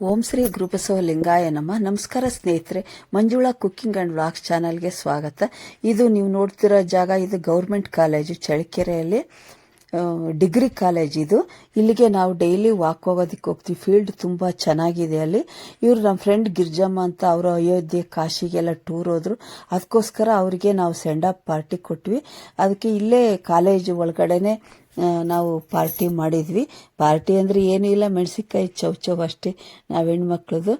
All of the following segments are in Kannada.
ಓಂ ಶ್ರೀ ಗುರುಬಸವ ಲಿಂಗಾಯ ನಮ. ನಮಸ್ಕಾರ ಸ್ನೇಹಿತರೆ, ಮಂಜುಳಾ ಕುಕ್ಕಿಂಗ್ ಅಂಡ್ ವ್ಲಾಗ್ಸ್ ಚಾನಲ್ಗೆ ಸ್ವಾಗತ. ಇದು ನೀವು ನೋಡ್ತಿರೋ ಜಾಗ, ಇದು ಗೌರ್ಮೆಂಟ್ ಕಾಲೇಜು, ಚಳ್ಳಕೆರೆಯಲ್ಲಿ. ಡಿಗ್ರಿ ಕಾಲೇಜ್ ಇದು. ಇಲ್ಲಿಗೆ ನಾವು ಡೈಲಿ ವಾಕ್ ಹೋಗೋದಕ್ಕೆ ಹೋಗ್ತೀವಿ. ಫೀಲ್ಡ್ ತುಂಬ ಚೆನ್ನಾಗಿದೆ ಅಲ್ಲಿ. ಇವರು ನಮ್ಮ ಫ್ರೆಂಡ್ ಗಿರ್ಜಮ್ಮ ಅಂತ ಅವರು ಅಯೋಧ್ಯೆ ಕಾಶಿಗೆಲ್ಲ ಟೂರ್ ಹೋದ್ರು. ಅದಕ್ಕೋಸ್ಕರ ಅವರಿಗೆ ನಾವು ಸೆಂಡ್ ಅಪ್ ಪಾರ್ಟಿ ಕೊಟ್ವಿ. ಅದಕ್ಕೆ ಇಲ್ಲೇ ಕಾಲೇಜ್ ಒಳಗಡೆನೆ ನಾವು ಪಾರ್ಟಿ ಮಾಡಿದ್ವಿ. ಪಾರ್ಟಿ ಅಂದರೆ ಏನೂ ಇಲ್ಲ, ಮೆಣಸಿನ್ಕಾಯಿ ಚೌ ಚೌ ಅಷ್ಟೇ. ನಾವು ಹೆಣ್ಮಕ್ಳದು.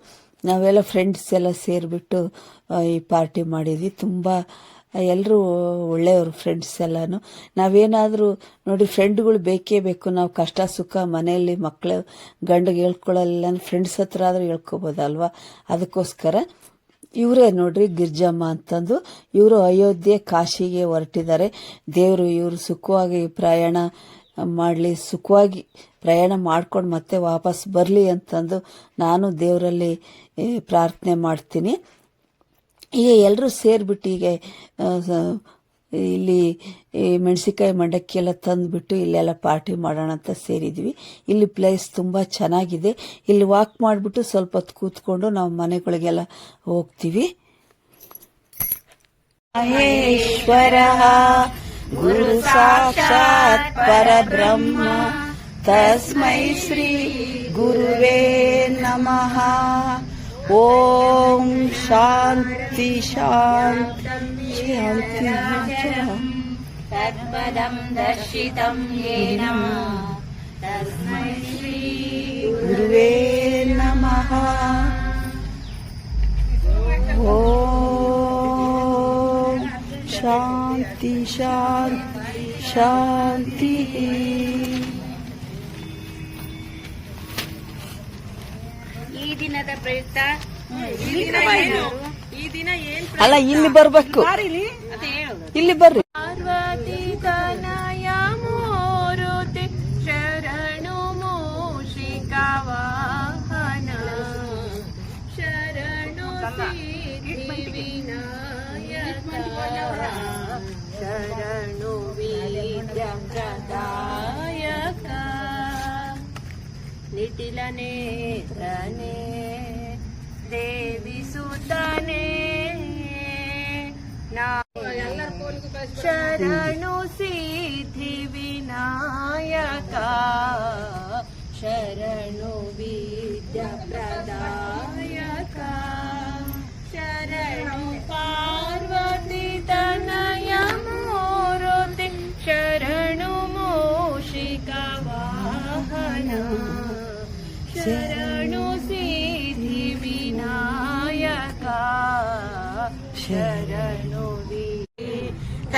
ನಾವೆಲ್ಲ ಫ್ರೆಂಡ್ಸ್ ಎಲ್ಲ ಸೇರಿಬಿಟ್ಟು ಈ ಪಾರ್ಟಿ ಮಾಡಿದ್ವಿ. ತುಂಬ ಎಲ್ಲರೂ ಒಳ್ಳೆಯವರು ಫ್ರೆಂಡ್ಸ್ ಎಲ್ಲಾನು. ನಾವೇನಾದರೂ ನೋಡಿ ಫ್ರೆಂಡ್ಗಳು ಬೇಕೇ ಬೇಕು. ನಾವು ಕಷ್ಟ, ಸುಖ, ಮನೆಯಲ್ಲಿ ಮಕ್ಕಳು ಗಂಡಿಗೆ ಹೇಳ್ಕೊಳ್ಳಲ್ಲ ಫ್ರೆಂಡ್ಸ್ ಹತ್ರ ಆದರೂ ಹೇಳ್ಕೊಬೋದಲ್ವಾ? ಅದಕ್ಕೋಸ್ಕರ ಇವರೇ ನೋಡ್ರಿ ಗಿರ್ಜಮ್ಮ ಅಂತಂದು. ಇವರು ಅಯೋಧ್ಯೆ ಕಾಶಿಗೆ ಹೊರಟಿದ್ದಾರೆ. ದೇವರು ಇವರು ಸುಖವಾಗಿ ಪ್ರಯಾಣ ಮಾಡಲಿ, ಸುಖವಾಗಿ ಪ್ರಯಾಣ ಮಾಡ್ಕೊಂಡು ಮತ್ತೆ ವಾಪಸ್ ಬರಲಿ ಅಂತಂದು ನಾನು ದೇವರಲ್ಲಿ ಪ್ರಾರ್ಥನೆ ಮಾಡ್ತೀನಿ. ಈಗ ಎಲ್ಲರೂ ಸೇರಿಬಿಟ್ಟು ಸ- ಇಲ್ಲಿ ಮೆಣಸಿನ್ಕಾಯಿ ಮಂಡಕ್ಕಿ ಎಲ್ಲ ತಂದುಬಿಟ್ಟು ಇಲ್ಲೆಲ್ಲ ಪಾರ್ಟಿ ಮಾಡೋಣ ಅಂತ ಸೇರಿದ್ವಿ. ಇಲ್ಲಿ ಪ್ಲೇಸ್ ತುಂಬ ಚೆನ್ನಾಗಿದೆ. ಇಲ್ಲಿ ವಾಕ್ ಮಾಡಿಬಿಟ್ಟು ಸ್ವಲ್ಪ ಹೊತ್ತು ಕೂತ್ಕೊಂಡು ನಾವು ಮನೆಗಳಿಗೆಲ್ಲ ಹೋಗ್ತೀವಿ. ಮಹೇಶ್ವರ ಗುರು ಸಾಕ್ಷಾತ್ ಪರಬ್ರಹ್ಮ, ತಸ್ಮೈ ಶ್ರೀ ಗುರುವೇ ನಮಃ. ಓಂ ಶಾಂತಿ ಶಾಂತಿ. तत्पदं दर्शितं येन तस्मै श्री ಗುರುವೇ ನಮಃ ಓಂ ಶಾಂತಿ ಶಾಂತಿ ಶಾಂತಿ ಈ ದಿನದ ಪ್ರಯುಕ್ತ ಅಲ್ಲ ಇಲ್ಲಿ ಬರ್ಬೇಕು. ಇಲ್ಲಿ ಬರ್ರಿ. ಪಾರ್ವತಿ ತನಯ ಮೂರುತಿ ಶರಣು ಮೂಷಿಕ ವಾಹನ ಶರಣು ಸಿದ್ಧಿ ವಿನಾಯಕ ಶರಣು ವಿದ್ಯ ಪ್ರದಾಯಕ ನಿಟಿಲ ನೇತ್ರನೇ ದೇವಿ ಸುತನೇ ನಾ ಶರಣು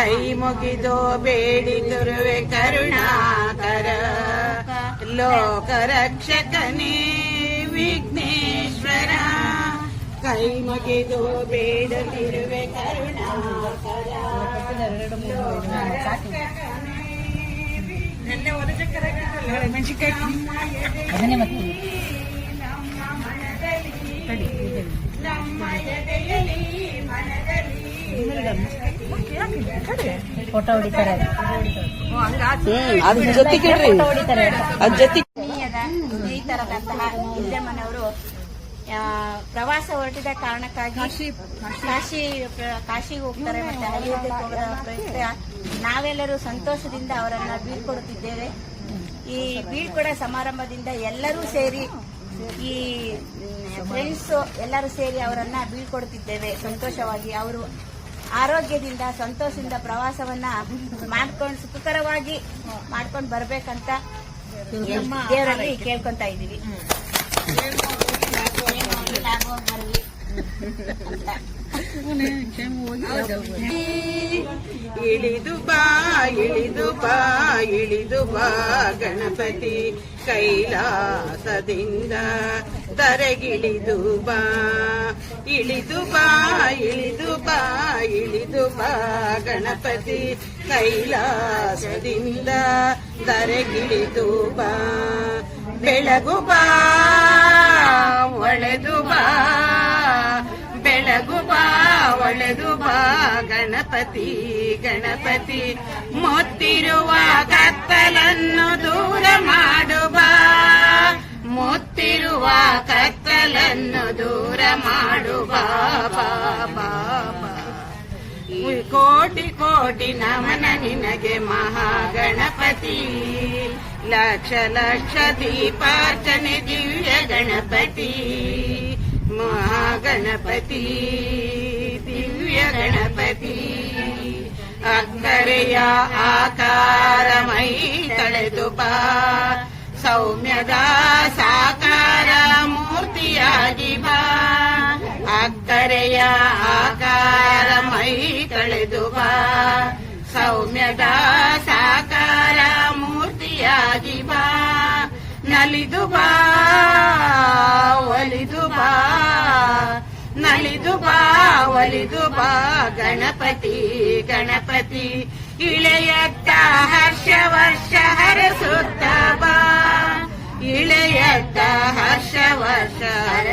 ಕೈ ಮುಗಿದು ಬೇಡಿದುರುವೆ ಕರುಣಾಕರ ಲೋಕ ರಕ್ಷಕನೇ ವಿಘ್ನೇಶ್ವರ ಕೈ ಮುಗಿದು ಬೇಡಲಿರುವೆ ಕರುಣಾಕರ ಲೋಕ ರಕ್ಷಕನೇ ಎಲ್ಲ ಒಂದು ಚಕ್ರ ಹಾಕಿದ್ರಲ್ಲ, ಮೆಣಸಿನ್ಕಾಯಿ ನಮ್ಮ ಮನದಲ್ಲಿ ನಮ್ಮ ಎದೆಯಲ್ಲಿ ಮನದಲ್ಲಿ ಫೋಟೋ ಹೊಡಿತಾರೆ. ಹ್ಮ್ ಅದ್ರ ಜೊತೆಗೆ ಆತ್ಮೀಯದ ಸ್ನೇಹಿತರಾದಂತಹ ವಿದ್ಯಮ್ಮನವರು ಆ, ಪ್ರವಾಸ ಹೊರಟಿದ ಕಾರಣಕ್ಕಾಗಿ ಕಾಶಿ ಕಾಶಿಗೆ ಹೋಗ್ತಾರೆ ಮತ್ತೆ ಅಯೋಧ್ಯೆ ಹೋಗೋದ ಪ್ರಯುಕ್ತ. ನಾವೆಲ್ಲರೂ ಸಂತೋಷದಿಂದ ಅವರನ್ನ ಬೀಳ್ಕೊಡುತ್ತಿದ್ದೇವೆ. ಈ ಬೀಳ್ಕೊಡ ಸಮಾರಂಭದಿಂದ ಎಲ್ಲರೂ ಸೇರಿ ಈ ಫ್ರೆಂಡ್ಸ್ ಎಲ್ಲರೂ ಸೇರಿ ಅವರನ್ನ ಬೀಳ್ಕೊಡುತ್ತಿದ್ದೇವೆ. ಸಂತೋಷವಾಗಿ ಅವರು ಆರೋಗ್ಯದಿಂದ ಸಂತೋಷದಿಂದ ಪ್ರವಾಸವನ್ನ ಮಾಡ್ಕೊಂಡು ಸುಖಕರವಾಗಿ ಮಾಡ್ಕೊಂಡು ಬರ್ಬೇಕಂತ ದೇವರಲ್ಲಿ ಕೇಳ್ಕೊಂತ ಇದೀವಿ ಇಳಿದು ಬಾ ಇಳಿದು ಬಾ ಇಳಿದು ಬಾ ಗಣಪತಿ ಕೈಲಾಸದಿಂದ ತರೆಗಿಳಿದು ಬಾ. ಇಳಿದು ಬಾ ಇಳಿದು ಬಾ ಇಳಿದು ಬಾ, ಗಣಪತಿ ಕೈಲಾಸದಿಂದ ದರೆಗಿಳಿದು ಬಾ. ಬೆಳಗು ಬಾ, ಒಳೆದು ಬಾ, ಬೆಳಗು ಬಾ, ಒಳೆದು ಬಾ, ಗಣಪತಿ ಗಣಪತಿ. ಮೊತ್ತಿರುವ ಕತ್ತಲನ್ನು ದೂರ ಮಾಡು ಬಾ. ಮುತ್ತಿರುವ ಕತ್ತಲನ್ನು ದೂರ ಮಾಡು ಕೋಟಿ ಕೋಟಿ ನಮನ ನಿನಗೆ ಮಹಾಗಣಪತಿ. ಲಕ್ಷ ಲಕ್ಷ ದೀಪಾರ್ಚನೆ ದಿವ್ಯ ಗಣಪತಿ. ಮಹಾಗಣಪತಿ, ದಿವ್ಯ ಗಣಪತಿ. ಅಕ್ಕರೆಯ ಆಕಾರ ಮೈ ತಳೆದು ಬಾ. ಸೌಮ್ಯದ ಸಾಕಾರ ಮೂರ್ತಿಯಾಗಿ ಬಾ. ಅಕ್ಕರೆಯ ಆಕಾರ ಮೈ ತಳೆದು ಬಾ ಸೌಮ್ಯದ ಸಾಕಾರ ಮೂರ್ತಿಯಾಗಿ ಬಾ ನಲಿದು ಬಾ ಒಲಿದು ಬಾ ನಲಿದು ಬಾ ಒಲಿದು ಬಾ ಗಣಪತಿ ಗಣಪತಿ, ಇಳೆಯತ್ತ ಹರ್ಷ ವರ್ಷ ಹರಸುತ್ತ ಬಾ ಇಳೆಯತ್ತ ಹರ್ಷ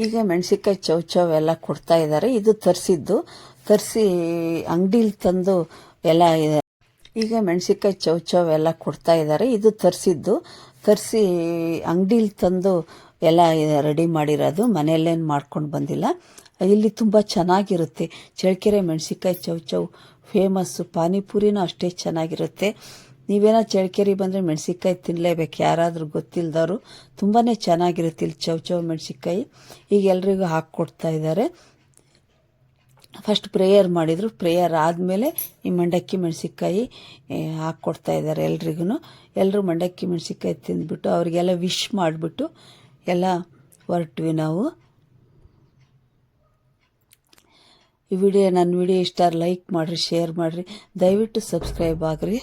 ಈಗ ಮೆಣಸಿನ್ಕಾಯಿ ಚೌಚೌ ಎಲ್ಲ ಕೊಡ್ತಾ ಇದ್ದಾರೆ. ಇದು ತರಿಸಿದ್ದು. ತರಿಸಿ ಅಂಗಡಿಲಿ ತಂದು ಎಲ್ಲ. ಈಗ ಮೆಣಸಿನ್ಕಾಯಿ ಚೌಚೌ ಎಲ್ಲ ಕೊಡ್ತಾ ಇದ್ದಾರೆ. ಇದು ತರಿಸಿದ್ದು. ತರಿಸಿ ಅಂಗಡಿಲಿ ತಂದು ಎಲ್ಲ ರೆಡಿ ಮಾಡಿರೋದು. ಮನೆಯಲ್ಲೇನು ಮಾಡ್ಕೊಂಡು ಬಂದಿಲ್ಲ. ಇಲ್ಲಿ ತುಂಬ ಚೆನ್ನಾಗಿರುತ್ತೆ. ಚಳ್ಳಕೆರೆ ಮೆಣಸಿನ್ಕಾಯಿ ಚೌಚೌ ಫೇಮಸ್ಸು. ಪಾನಿಪುರಿನೂ ಅಷ್ಟೇ ಚೆನ್ನಾಗಿರುತ್ತೆ. ನೀವೇನೋ ಚಳ್ಳಕೆರೆ ಬಂದರೆ ಮೆಣಸಿನ್ಕಾಯಿ ತಿನ್ನಲೇಬೇಕು ಯಾರಾದರೂ ಗೊತ್ತಿಲ್ಲದವರು ತುಂಬಾ ಚೆನ್ನಾಗಿರುತ್ತೆ ಇಲ್ಲಿ ಚೌ ಮೆಣಸಿನ್ಕಾಯಿ. ಈಗ ಎಲ್ರಿಗೂ ಹಾಕ್ಕೊಡ್ತಾ ಇದ್ದಾರೆ. ಫಸ್ಟ್ ಪ್ರೇಯರ್ ಮಾಡಿದರು. ಪ್ರೇಯರ್ ಆದಮೇಲೆ ಈ ಮಂಡಕ್ಕಿ ಮೆಣಸಿನ್ಕಾಯಿ ಹಾಕ್ಕೊಡ್ತಾ ಇದ್ದಾರೆ ಎಲ್ರಿಗೂ ಎಲ್ಲರೂ ಮಂಡಕ್ಕಿ ಮೆಣಸಿನ್ಕಾಯಿ ತಿಂದ್ಬಿಟ್ಟು ಅವರಿಗೆಲ್ಲ ವಿಶ್ ಮಾಡಿಬಿಟ್ಟು ಎಲ್ಲ ಹೊರಟ್ವಿ ನಾವು. ಈ ವಿಡಿಯೋ, ನನ್ನ ವಿಡಿಯೋ ಇಷ್ಟ ಲೈಕ್ ಮಾಡಿರಿ ಶೇರ್ ಮಾಡಿರಿ. ದಯವಿಟ್ಟು ಸಬ್ಸ್ಕ್ರೈಬ್ ಆಗ್ರಿ.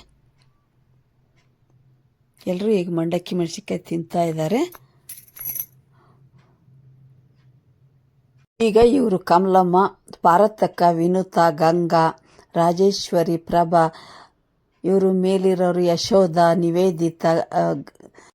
ಎಲ್ಲರೂ ಈಗ ಮಂಡಕ್ಕಿ ಮೆಣಸಿನ್ಕಾಯಿ ತಿಂತಾ ಇದ್ದಾರೆ ಈಗ ಇವರು ಕಮಲಮ್ಮ ಪಾರತಕ್ಕ ವಿನುತಾ, ಗಂಗಾ, ರಾಜೇಶ್ವರಿ, ಪ್ರಭಾ, ಇವರು ಮೇಲಿರೋರು ಯಶೋಧ, ನಿವೇದಿತಾ